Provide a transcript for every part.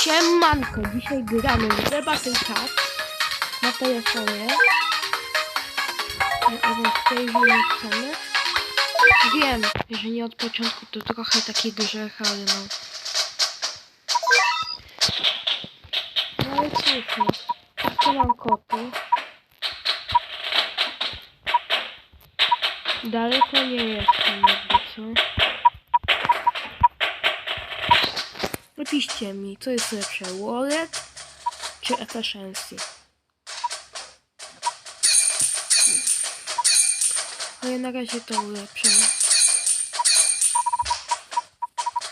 Siemanko, dzisiaj gramy w Battle Cat na telefonie. Ewangelii nie chcemy. Wiem, że nie od początku to trochę taki grzech, ale no. No ale cóż no. Tu mam koty. Daleko nie jestem jakby co. Napiszcie mi, co jest lepsze, wallet czy efficiency? No ja na razie to ulepszę.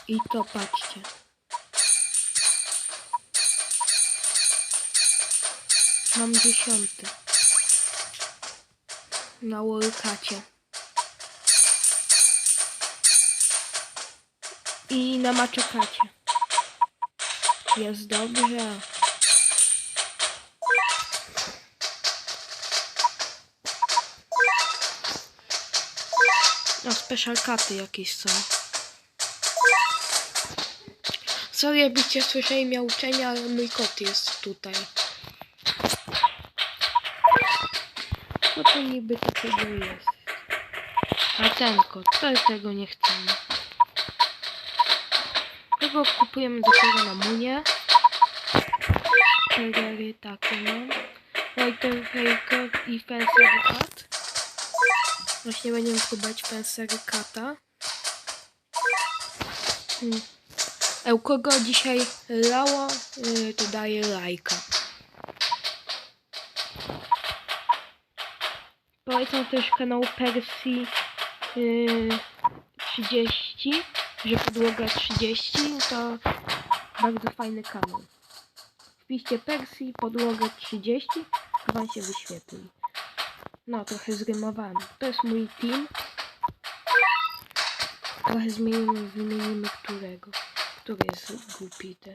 I to patrzcie. Mam dziesiąty. Na Wallcacie. I na Maczekacie. Jest dobrze. No, special katy jakieś są. Sorry, jakbyście słyszeli miauczenia, ale mój kot jest tutaj. Co to niby takiego jest? A ten kot, to tego nie chcemy. Tego kupujemy dopiero na munie. Cztery takie mam. Whiter Faker i Fencer Cat. Właśnie będziemy próbować Fencer Cata. Hmm. Kogo dzisiaj lało, y, to daje lajka. Polecam też kanał Persji y, 30, że podłoga 30 to bardzo fajny kanał. Wpiszcie Persji, podłoga 30, to wam się wyświetli. No, trochę zrymowałem. To jest mój team. Trochę zmienimy, wymienimy którego. Który jest głupi te.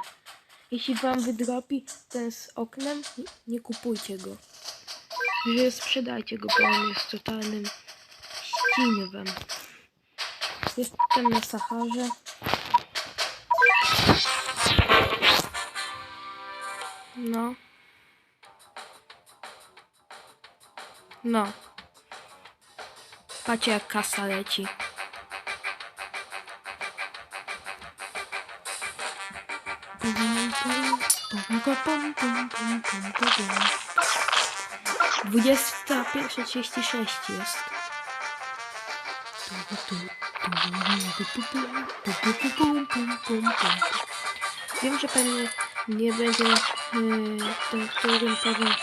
Jeśli wam wydropi ten z oknem, nie- kupujcie go. Że sprzedajcie go, bo on jest totalnym ściniwem. Jestem na Saharze. No. No. Patrzcie jak kasa leci. Dwudziesta pierwsza trzydzieści sześć jest. Wiem, że pewnie nie będzie yy, ten, którym powiem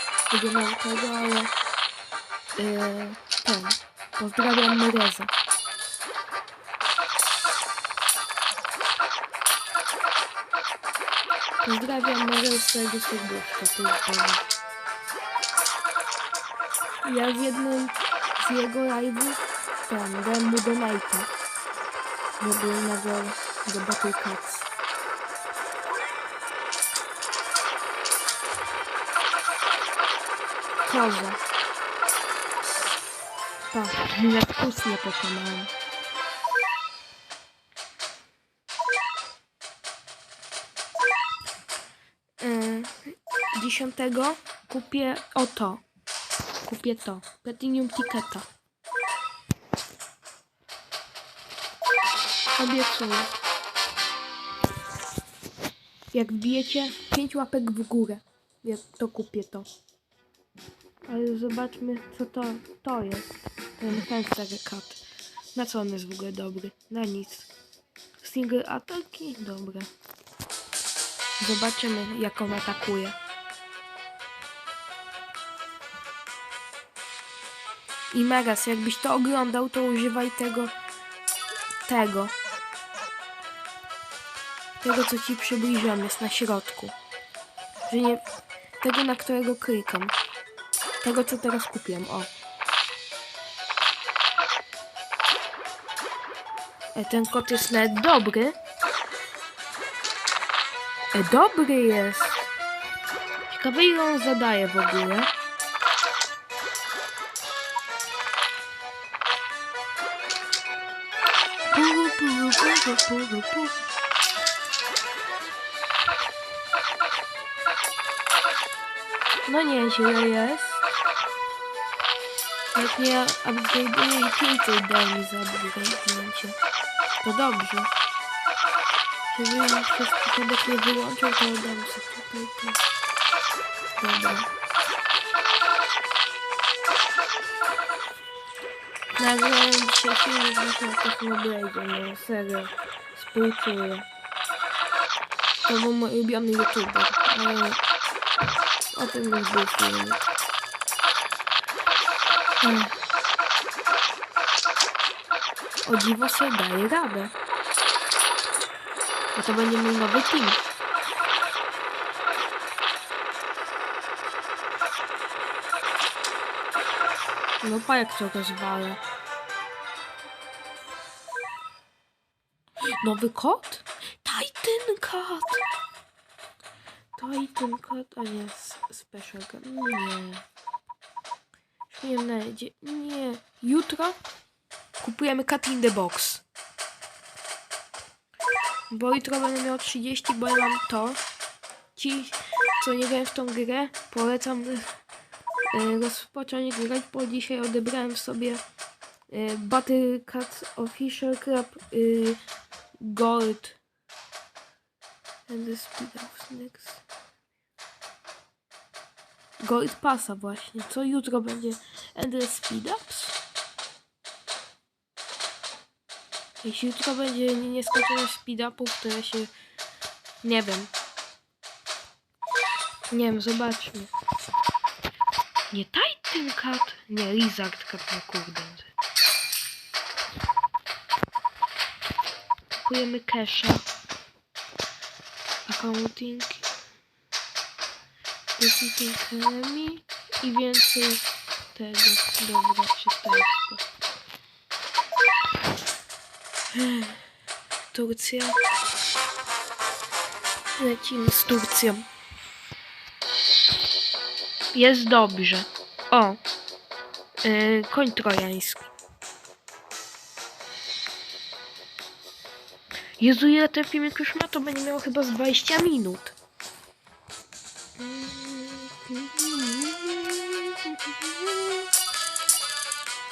miał tego, ale yy, ten. Pozdrawiam Myrezę. Pozdrawiam Myrezę z tego serduszka. to jest. Ja w jednym z jego live'ów ten, dałem mu donate'a. Bo był na go do Battle Cats. Koza. Tak, jak ustnie pokonałem. Dziesiątego kupię oto. Kupię to. Platinum Ticketa. Obiecuję. Jak wbijecie 5 łapek w górę, to kupię to. Ale zobaczmy, co to, to jest. Ten Fenster Cut. Na co on jest w ogóle dobry? Na nic. Single ataki? Dobra. Zobaczymy, jak on atakuje. I Megas, jakbyś to oglądał, to używaj tego, tego. Tego, co ci przybliżyłem, jest na środku. Że nie, tego, na którego klikam. Tego, co teraz kupiłem, o. E, ten kot jest nawet dobry. E, dobry jest. Ciekawe, ile on zadaje w ogóle. Pu, pu, pu, pu, pu, No nieźle jest. Jak nie upgrade'uję i kilka daj mi za upgrade'nięcie. To dobrze. Żeby przez przypadek nie wyłączył, to dam sobie tutaj to. Dobra. Nagrałem dzisiaj filmik właśnie o Technoblade, no serio. Współczuję. To był mój ulubiony youtuber, ale o tym już był. O dziwo sobie daje radę. A to będzie mój nowy team. No pa jak to rozwala. Nowy kot? Titan Cat! Titan Cat, a nie Special Cat. Nie. Już Nie znajdzie. Nie. Jutro kupujemy Cat in the Box. Bo jutro będę miał 30, bo ja mam to. Ci, co nie wiem w tą grę, polecam e, rozpocząć grać, bo dzisiaj odebrałem sobie e, Battle Cat Official Club e, Gold. And the speed of next. Gold Passa właśnie. Co jutro będzie? And the speed ups? Jeśli jutro będzie nie- nieskończoność speed upów, to ja się... Nie wiem. Nie wiem, zobaczmy. Nie Titan Cat? Nie, Lizard Cat, no kurde. Kupujemy casha. Accounting. Visiting enemy. I więcej tego. Dobra, przystępstwo. Turcja. Lecimy z Turcją. Jest dobrze. O. Yy, koń trojański. Jezu, ile ten filmik już ma, to będzie miał chyba z 20 minut.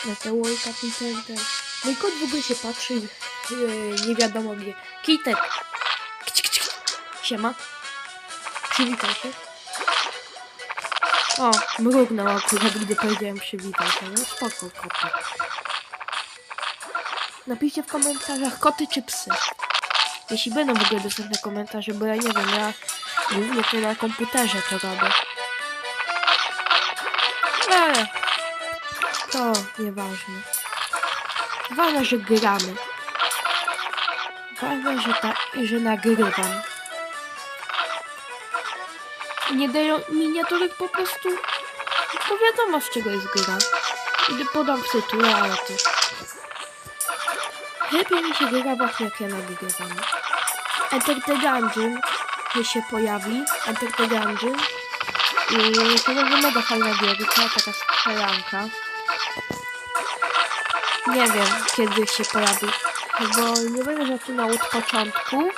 Na te ten, ten. Mój kot w ogóle się patrzy, yy, nie wiadomo gdzie. Kitek! Kć, kć. Siema. Przywitaj się. O, mrugnął akurat, gdy powiedziałem przywitaj się. No spoko, kotek. Napiszcie w komentarzach koty czy psy. Jeśli będą w ogóle dostępne komentarze, bo ja nie wiem, ja głównie to na komputerze to robię. Ale to nieważne. Ważne, że gramy. Ważne, że, ta, że nagrywam. Nie dają miniaturek po prostu. To wiadomo z czego jest gra. Idę podam w tytule, ale to... Lepiej mi się gra właśnie jak ja nagrywam. Enter the Dungeon się pojawi. Enter the Dungeon. I to będzie mega fajna gierka, taka strzelanka. Nie wiem kiedy się pojawi, bo nie będę zaczynał od początku,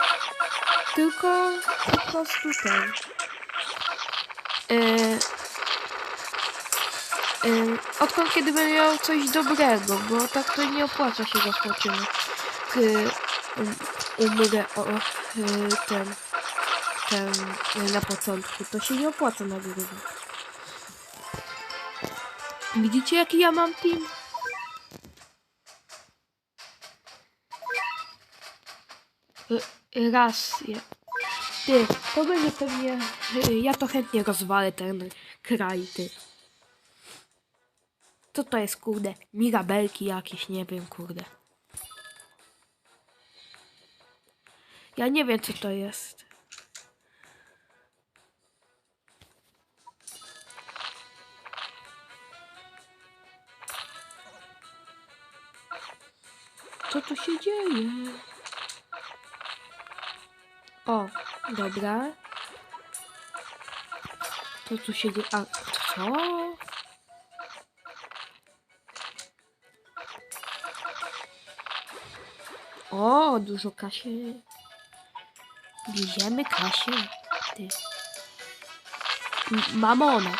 tylko po prostu ten. Yy, yy, odkąd kiedy będę miał coś dobrego, bo tak to nie opłaca się rozpoczynać. Yy, umrę o yy, ten, ten na początku. To się nie opłaca nagrywać. Widzicie jaki ja mam team? Y, Raz. Je. Ty, to będzie pewnie... y, Ja to chętnie rozwalę ten kraj, ty. Co to jest, kurde? Mirabelki jakieś, nie wiem, kurde. Ja nie wiem, co to jest. Co tu się dzieje? O, dobra. Co tu się dzieje? A, co? O, dużo kasie. Bierzemy kasię. Ty. Mamona.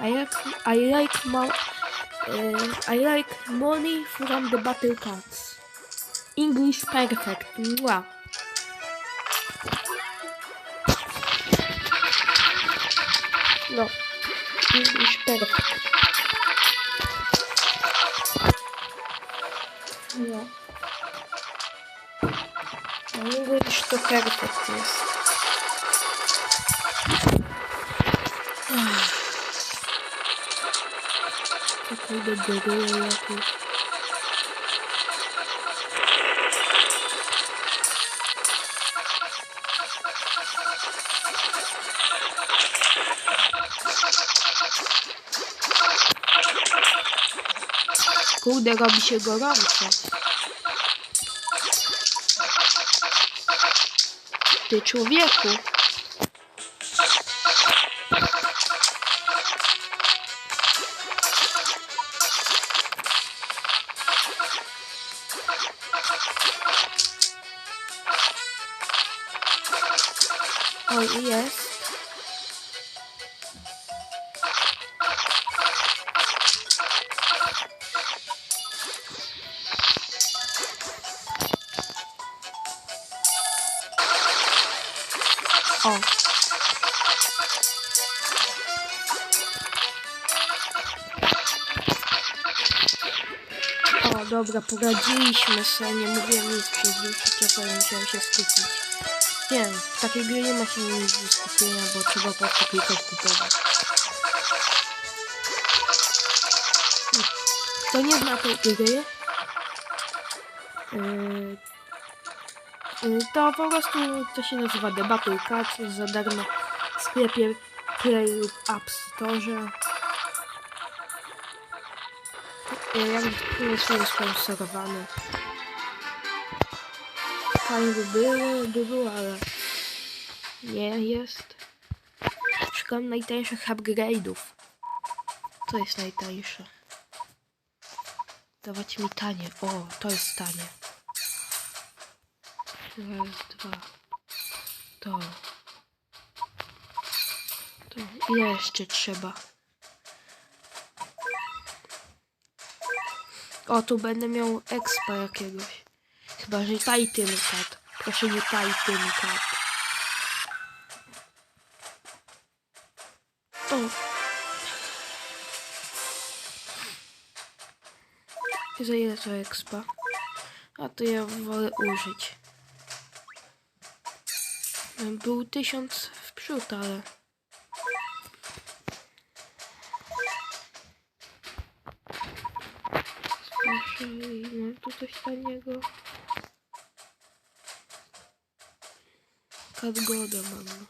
I like, I like mo- uh, I like money from the battle cards. English perfect. Mwah. No. English perfect. To perfect jest. To kurde goryle jakieś. Kurde, robi się gorąco. Ty człowieku. O. O, dobra, poradziliśmy sobie, nie mówiłem nic przez dłuższy czas, ale musiałem się skupić. Wiem, w takiej gry nie ma się nic do skupienia, bo trzeba po prostu klikać kupować. Hmm. Kto nie zna tej gry, yy, to po prostu to się nazywa The Battle Cards, jest za darmo w sklepie Play lub App Store. Yy, Jak jest sponsorowany. Fajnie by było, by było, ale nie jest. Szukam najtańszych upgrade'ów. Co jest najtańsze? Dawać mi tanie. O, to jest tanie. Raz, dwa. To. To. Jeszcze trzeba? O, tu będę miał expa jakiegoś. Chyba, że Titan Cat. Proszę nie Titan Cat. O. Za ile to expa? A to ja wolę użyć. Był tysiąc w przód, ale... Proszę, mam tu coś taniego. Kadgoda mam.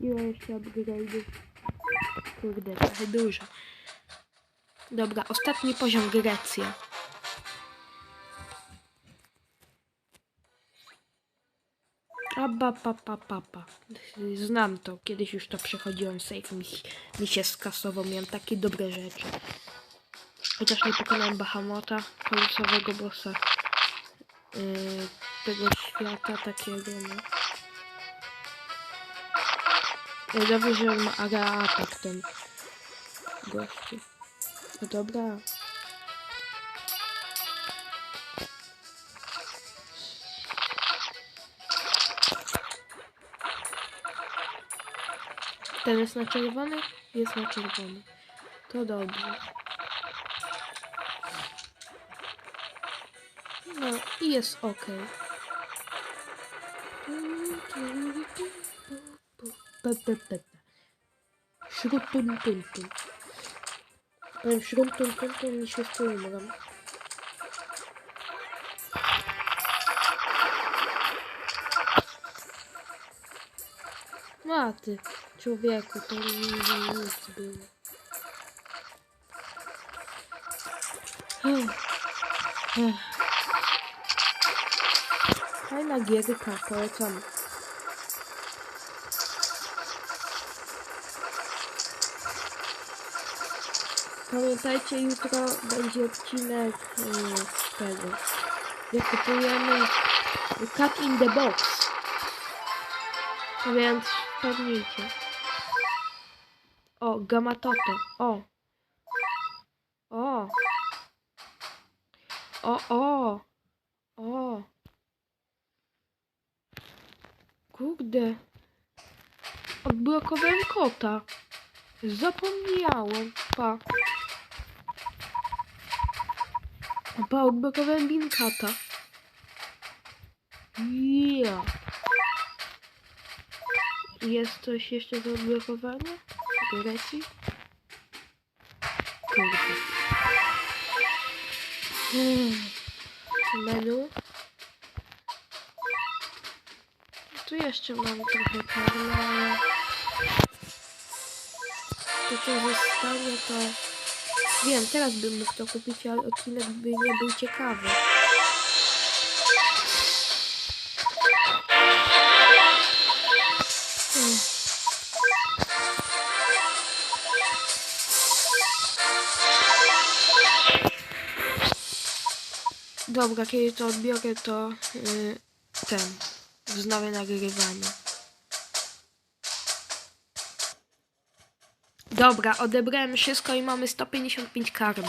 Ile jeszcze upgrade'ów? Kurde, trochę dużo. Dobra, ostatni poziom Grecja. Abba, pa, pa, pa, pa. Znam to, kiedyś już to przechodziłem, save mi, mi się skasował, miałem takie dobre rzeczy. Chociaż nie pokonałem Bahamota, końcowego bossa yy, tego świata takiego, no. Dobrze, że on ma atak ten gościu. No dobra. Ten jest na czerwony? Jest na czerwony. To dobrze. No i jest ok. Szrupun tun tun. Powiem szrupun tun tun i się umram. No a ty, człowieku, to nie nic było. Ech. Ech. Fajna gierka, polecam. Pamiętajcie, jutro będzie odcinek z tego. Wykupujemy Cat in the Box. A więc wpadnijcie. O, Gamatoto. O. O. O, o. O. Kurde. Odblokowałem kota. Zapomniałem. Pa. Pa, odblokowałem binkata. Yeah. Jest coś jeszcze do odblokowania? Grecji? Kurde. Hmm. Menu. Tu jeszcze mam trochę karma, ale to co zostanie to... Wiem, teraz bym mógł to kupić, ale odcinek by nie był ciekawy. Hmm. Dobra, kiedy to odbiorę, to yy, ten, wznowię nagrywanie. Dobra, odebrałem wszystko i mamy 155 karmy.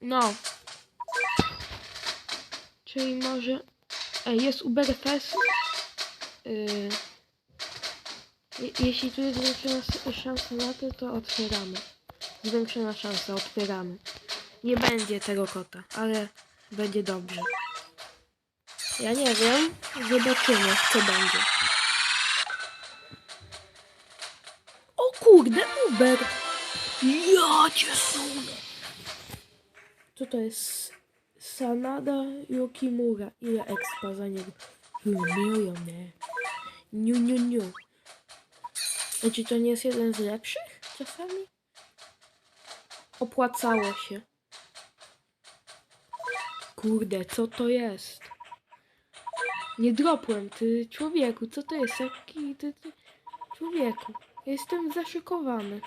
No. Czyli może... Ej, jest Uberfest. Yy. Je- Jeśli tu jest zwiększona szansa na to, to otwieramy. Zwiększona szansa, otwieramy. Nie będzie tego kota, ale będzie dobrze. Ja nie wiem. Zobaczymy, co będzie. Uber! Ja cię sunę! Co to jest? Sanada Yokimura. Ile expa za niego? Milion, nie? Niu, niu, niu. A czy to nie jest jeden z lepszych czasami? Opłacało się. Kurde, co to jest? Nie dropłem, ty człowieku, co to jest? Jaki ty, ty... Człowieku, jestem zaszokowany.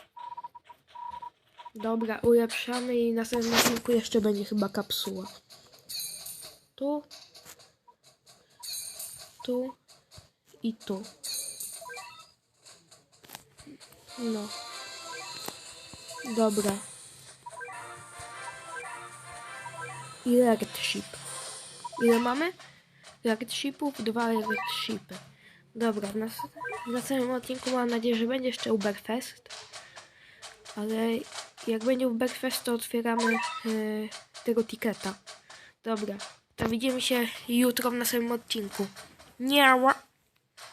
Dobra, ulepszamy i na następnym odcinku jeszcze będzie chyba kapsuła. Tu. Tu. I tu. No. Dobra. I Red Ship. Ile mamy? Red Shipów, dwa Red Shipy. Dobra, w, nas w następnym odcinku mam nadzieję, że będzie jeszcze Uberfest. Ale jak będzie Uberfest, to otwieramy e, tego tiketa. Dobra, to widzimy się jutro w następnym odcinku. Nie,